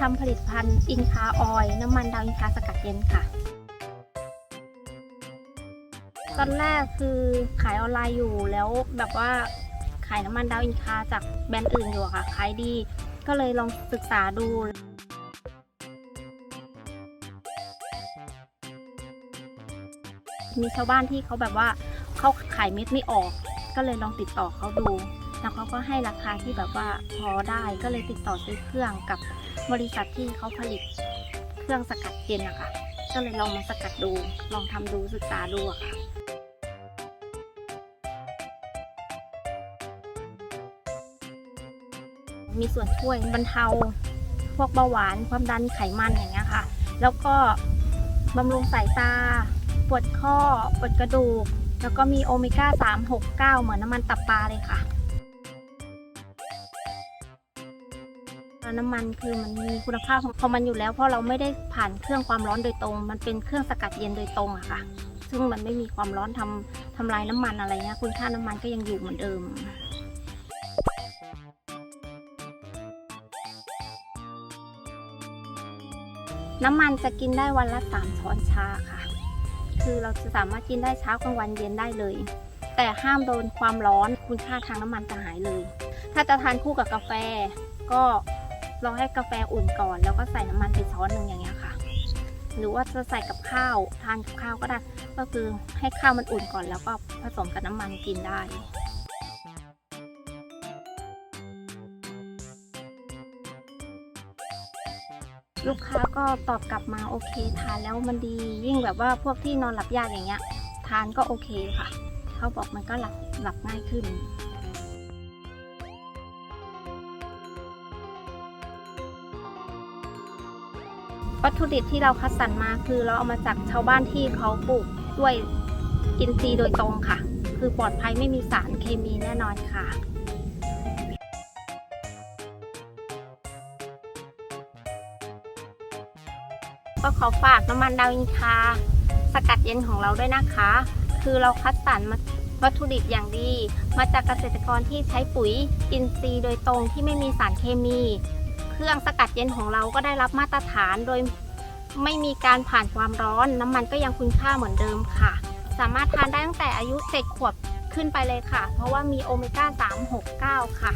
ทำผลิตภัณฑ์อินคาออยล์น้ำมันดาวอินคาสกัดเย็นค่ะ ตอนแรกคือขายออนไลน์อยู่แล้วแบบว่าขายน้ำมันดาวอินคาจากแบรนด์อื่นอยู่ค่ะขายดี ก็เลยลองศึกษาดูมีชาวบ้านที่เขาแบบว่าเขาขายเม็ดไม่ออก ก็เลยลองติดต่อเขาดู แล้วเขาก็ให้ราคาที่แบบว่าพอได้ก็เลยติดต่อซื้อเครื่องกับ บริษัทที่เขาผลิตเครื่องสกัดเย็นอะค่ะ ก็เลยลองมาสกัดดู ลองทำดูศึกษาดูอะค่ะมีส่วนช่วยบรรเทาพวกเบาหวานความดันไขมันอย่างเงี้ยค่ะ แล้วก็บำรุงสายตา ปวดข้อ ปวดกระดูก แล้วก็มีโอเมก้า 3 6 9 เหมือนน้ำมันตับปลาเลยค่ะ น้ำมันคือมันมีคุณภาพของมันอยู่แล้ว เพราะเราไม่ได้ผ่านเครื่องความร้อนโดยตรง มันเป็นเครื่องสกัดเย็นโดยตรงอะค่ะ ซึ่งมันไม่มีความร้อนทำทำลายน้ำมันอะไรเงี้ยคุณค่าน้ำมันก็ยังอยู่เหมือนเดิมน้ำมันจะกินได้วันละสามช้อนชาค่ะ คือเราจะสามารถกินได้เช้ากลางวันเย็นได้เลย แต่ห้ามโดนความร้อนคุณค่าทางน้ำมันจะหายเลย ถ้าจะทานคู่กับกาแฟ ก็ เรอให้กาแฟอุ่นก่อน แล้วก็ใส่น้ำมันไปช้อนหนึ่งอย่างเงี้ยค่ะ หรือว่าจะใส่กับข้าวทานกับข้าวก็ได้ ก็คือให้ข้าวมันอุ่นก่อน แล้วก็ผสมกับน้ำมันกินได้ลูกค้าก็ตอบกลับมาโอเคทานแล้วมันดียิ่งแบบว่าพวกที่นอนหลับยากอย่างเงี้ย ทานก็โอเคค่ะ เขาบอกมันก็หลับหลับง่ายขึ้น วัตถุดิบที่เราคัดสรรมาคือเราเอามาจากชาวบ้านที่เขาปลูกด้วยอินทรีย์โดยตรงค่ะ คือปลอดภัยไม่มีสารเคมีแน่นอนค่ะก็ขอฝากน้ำมันดาวอินคา สกัดเย็นของเราด้วยนะคะ คือเราคัดสรรมาวัตถุดิบอย่างดี มาจากเกษตรกรที่ใช้ปุ๋ยอินทรีย์โดยตรงที่ไม่มีสารเคมี รื่องสกัดเย็นของเราก็ได้รับมาตรฐานโดยไม่มีการผ่านความร้อน น้ำมันก็ยังคุณค่าเหมือนเดิมค่ะ สามารถทานได้ตั้งแต่อายุ 7 ขวบขึ้นไปเลยค่ะ เพราะว่ามีโอเมก้า 3 6 9 ค่ะ